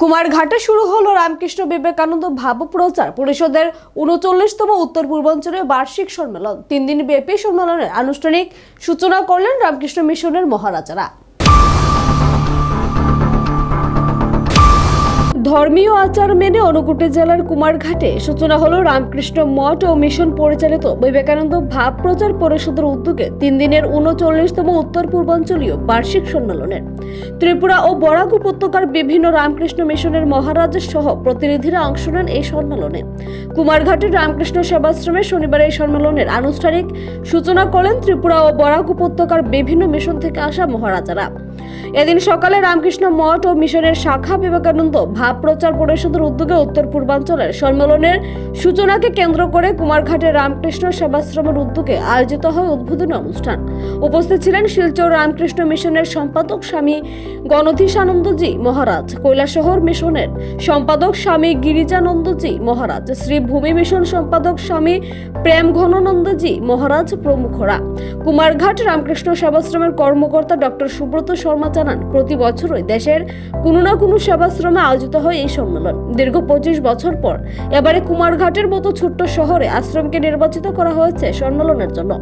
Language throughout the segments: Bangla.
কুমারঘাটে শুরু হলো রামকৃষ্ণ বিবেকানন্দ ভাবপ্রচার। পরিষদের উনচল্লিশতম উত্তর পূর্বাঞ্চলীয় বার্ষিক সম্মেলন। তিন দিন ব্যাপী সম্মেলনের আনুষ্ঠানিক সূচনা করলেন রামকৃষ্ণ মিশনের মহারাজারা। ধর্মীয় আচার মেনে অনুকুটি জেলার কুমারঘাটে সূচনা হলো রামকৃষ্ণ মঠ ও মিশন পরিচালিত বিবেকানন্দ ভাব প্রচার পরিষদের উদ্যোগে তিন দিনের উনচল্লিশতম উত্তর পূর্বাঞ্চলীয় বার্ষিক সম্মেলনের ত্রিপুরা ও বরাক উপত্যকার বিভিন্ন রামকৃষ্ণ মিশনের মহারাজের সহ প্রতিনিধিরা অংশ নেন এই সম্মেলনে। কুমারঘাটের রামকৃষ্ণ সেবাশ্রমে শনিবার এই সম্মেলনের আনুষ্ঠানিক সূচনা করেন ত্রিপুরা ও বরাক উপত্যকার বিভিন্ন মিশন থেকে আসা মহারাজারা। এদিন সকালে রামকৃষ্ণ মঠ ও মিশনের শাখা বিবেকানন্দ ভাব প্রচার পরিষদের উদ্যোগে উত্তর পূর্বাঞ্চলের সম্মেলনের সূচনাকে কেন্দ্র করে কুমারঘাটের রামকৃষ্ণ সেবাশ্রমের উদ্যোগে আয়োজিত হয় উদ্বোধনী অনুষ্ঠান। উপস্থিত ছিলেন শিলচর রামকৃষ্ণ মিশনের সম্পাদক স্বামী গণধীশানন্দজি মহারাজ, কৈলাসহর মিশনের সম্পাদক স্বামী গিরিজানন্দজি মহারাজ শ্রী ভূমি মিশন সম্পাদক স্বামী প্রেম ঘননন্দজি মহারাজ প্রমুখরা। কুমারঘাট রামকৃষ্ণ সেবাশ্রমের কর্মকর্তা ডক্টর সুব্রত শর্মা জানান, প্রতি বছরই দেশের কোনো না কোনো সেবাশ্রমে আয়োজিত হয় এই সম্মেলন। দীর্ঘ পঁচিশ বছর পর এবারে কুমারঘাটের মতো ছোট্ট শহরে আশ্রমকে নির্বাচিত করা হয়েছে সম্মেলনের জন্য।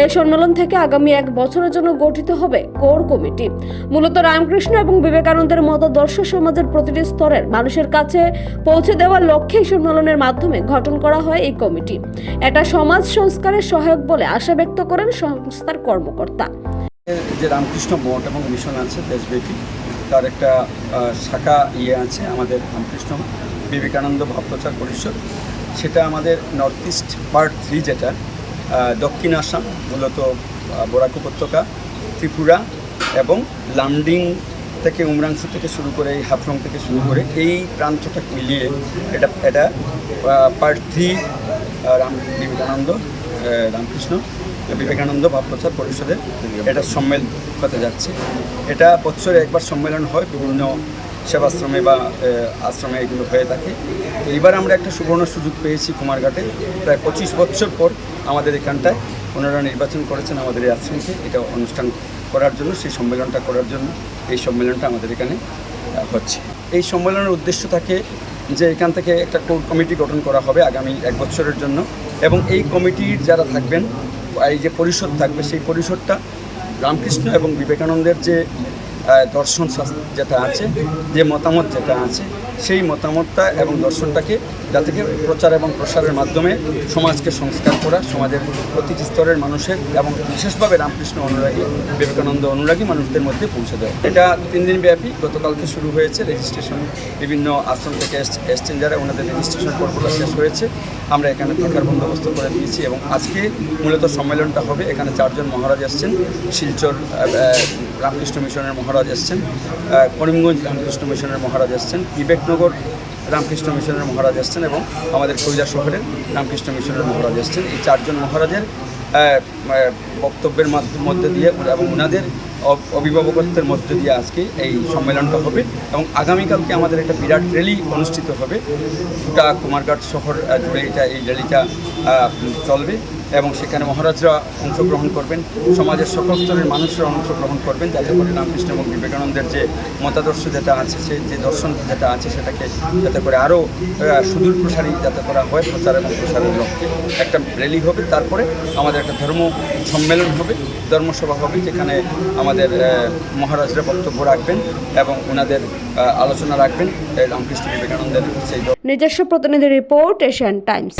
এই সম্মেলন থেকে আগামী এক বছরের জন্য গঠিত হবে কোর কমিটি। মূলত রামকৃষ্ণ এবং বিবেকানন্দের মতাদর্শ সমাজের প্রতিটি স্তরের মানুষের কাছে পৌঁছে দেওয়ার লক্ষ্যে সম্মেলনের মাধ্যমে গঠন করা হয় এই কমিটি। এটা সমাজ সংস্কারের সহায়ক বলে আশা ব্যক্ত করেন সংস্থার কর্মকর্তা। যে রামকৃষ্ণ মঠ এবং মিশন আছে দেশব্যাপী তার একটা শাখা ইয়ে আছে আমাদের রামকৃষ্ণ বিবেকানন্দ ভাবপ্রচার পরিষদ। সেটা আমাদের নর্থ ইস্ট পার্ট থ্রি যেটা দক্ষিণ আসাম, মূলত বরাক উপত্যকা, ত্রিপুরা এবং লামডিং থেকে উমরাংশু থেকে শুরু করে হাফলং থেকে শুরু করে এই প্রান্তটা মিলিয়ে এটা এটা পার্ট থ্রি রাম, বিবেকানন্দ রামকৃষ্ণ বিবেকানন্দ ভাবপ্রচার পরিষদের এটা সম্মেলন হতে যাচ্ছে। এটা বছরে একবার সম্মেলন হয় বিভিন্ন সেবাশ্রমে বা আশ্রমে এগুলো হয়ে থাকে। তো এইবার আমরা একটা সুবর্ণ সুযোগ পেয়েছি কুমারঘাটে। প্রায় পঁচিশ বছর পর আমাদের এখানটায় ওনারা নির্বাচন করেছেন আমাদের এই আশ্রমকে। এটা অনুষ্ঠান করার জন্য সেই সম্মেলনটা করার জন্য এই সম্মেলনটা আমাদের এখানে হচ্ছে। এই সম্মেলনের উদ্দেশ্য থাকে যে এখান থেকে একটা কমিটি গঠন করা হবে আগামী এক বছরের জন্য। এবং এই কমিটির যারা থাকবেন এই যে পরিষদ থাকবে সেই পরিষদটা রামকৃষ্ণ এবং বিবেকানন্দের যে দর্শন যেটা আছে, যে মতামত যেটা আছে, সেই মতামতটা এবং দর্শনটাকে যাতে প্রচার এবং প্রসারের মাধ্যমে সমাজকে সংস্কার করা, সমাজের প্রতিটি স্তরের মানুষের এবং বিশেষভাবে রামকৃষ্ণ অনুরাগী, বিবেকানন্দ অনুরাগী মানুষদের মধ্যে পৌঁছে দেয় এটা তিন দিন ব্যাপী গতকালকে শুরু হয়েছে রেজিস্ট্রেশন বিভিন্ন আশ্রম থেকে এস- এসছেন যারা, ওনাদের রেজিস্ট্রেশন পর্বটা শেষ হয়েছে। আমরা এখানে থাকার বন্দোবস্ত করে দিয়েছি এবং আজকে মূলত সম্মেলনটা হবে। এখানে চারজন মহারাজ এসছেন। শিলচর রামকৃষ্ণ মিশনের মহারাজ এসছেন। করিমগঞ্জ রামকৃষ্ণ মিশনের মহারাজ এসছেন। বিবেকনগর রামকৃষ্ণ মিশনের মহারাজ এসছেন এবং আমাদের কৈলা শহরের রামকৃষ্ণ মিশনের মহারাজ এসছেন। এই চারজন মহারাজের বক্তব্যের মাধ্য- দিয়ে এবং ওনাদের অভিভাবকত্বের মধ্যে দিয়ে আজকে এই সম্মেলনটা হবে এবং আগামীকালকে আমাদের একটা বিরাট র্যালি অনুষ্ঠিত হবে। গোটা কুমারঘাট শহর জুড়ে এটা এই র্যালিটা চলবে। এবং সেখানে মহারাজরা অংশগ্রহণ করবেন। সমাজের সকল স্তরের মানুষরা অংশগ্রহণ করবেন, যাতে করে রামকৃষ্ণ এবং বিবেকানন্দের যে মতাদর্শ যেটা আছে, সে যে দর্শন যেটা আছে, সেটাকে যাতে করে আরও সুদূর প্রসারী যাতে করা হয় প্রচার এবং প্রসারের লক্ষ্যে। একটা র্যালি হবে, তারপরে আমাদের একটা ধর্ম সম্মেলন হবে, ধর্মসভা হবে, যেখানে আমাদের মহারাজরা বক্তব্য রাখবেন এবং ওনাদের আলোচনা রাখবেন রামকৃষ্ণ বিবেকানন্দের সেই নিজস্ব প্রতিনিধি রিপোর্ট এশিয়ান টাইমস।